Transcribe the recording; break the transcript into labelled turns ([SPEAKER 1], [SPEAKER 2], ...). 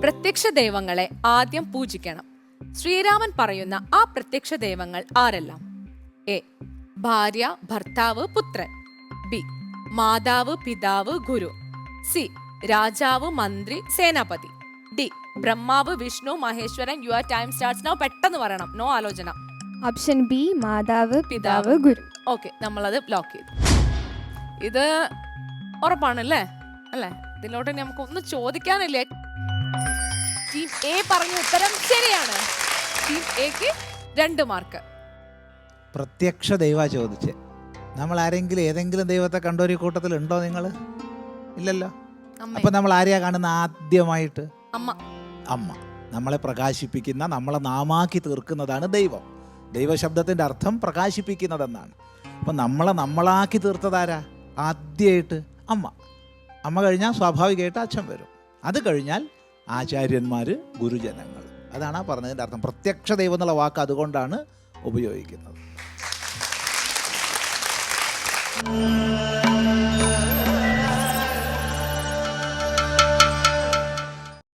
[SPEAKER 1] പ്രത്യക്ഷ ദൈവങ്ങളെ ആദ്യം പൂജിക്കണം. ശ്രീരാമൻ പറയുന്ന ആ പ്രത്യക്ഷ ദൈവങ്ങൾ ആരെല്ലാം? എ. ഭാര്യ ഭർത്താവ് പുത്രൻ. ബി. മാതാവ് പിതാവ് ഗുരു. സി. രാജാവ് മന്ത്രി സേനാപതി. ഡി. ബ്രഹ്മാവ് വിഷ്ണു Maheshwaran you are time starts now പെട്ടെന്ന് പറയണം. നോ ആലോചന.
[SPEAKER 2] ഓപ്ഷൻ ബി മാതാവ് പിതാവ് ഗുരു.
[SPEAKER 1] ഓക്കെ നമ്മളത് ബ്ലോക്ക് ചെയ്തു. ഇത് ഉറപ്പാണല്ലേ? അല്ലേ? ഇതിലോട്ട് നമുക്ക് ഒന്നും ചോദിക്കാനില്ലേ? ടീം എ പറഞ്ഞ ഉത്തരം ശരിയാണ്. ടീം എക്ക് രണ്ട് മാർക്ക്
[SPEAKER 3] പ്രത്യക്ഷ ദൈവ ചോദിച്ചേ. നമ്മൾ ആരെങ്കിലും ഏതെങ്കിലും ദൈവത്തെ കണ്ട? ഒരു കൂട്ടത്തിൽ ഉണ്ടോ നിങ്ങൾ ഇല്ലല്ലോ? അപ്പൊ നമ്മൾ ആരെയാ കാണുന്ന ആദ്യമായിട്ട്?
[SPEAKER 1] അമ്മ.
[SPEAKER 3] അമ്മ. നമ്മളെ പ്രകാശിപ്പിക്കുന്ന നമ്മളെ നാമാക്കി തീർക്കുന്നതാണ് ദൈവം. ദൈവശബ്ദത്തിന്റെ അർത്ഥം പ്രകാശിപ്പിക്കുന്നതെന്നാണ്. അപ്പം നമ്മളെ നമ്മളാക്കി തീർത്തതാരാ ആദ്യമായിട്ട് അമ്മ. അമ്മ കഴിഞ്ഞാൽ സ്വാഭാവികമായിട്ട് അച്ഛൻ വരും. അത് കഴിഞ്ഞാൽ ആചാര്യന്മാർ ഗുരുജനങ്ങൾ. അതാണ് ആ പറഞ്ഞതിന്റെ അർത്ഥം. പ്രത്യക്ഷ ദൈവം എന്നുള്ള വാക്ക് അതുകൊണ്ടാണ് ഉപയോഗിക്കുന്നത്.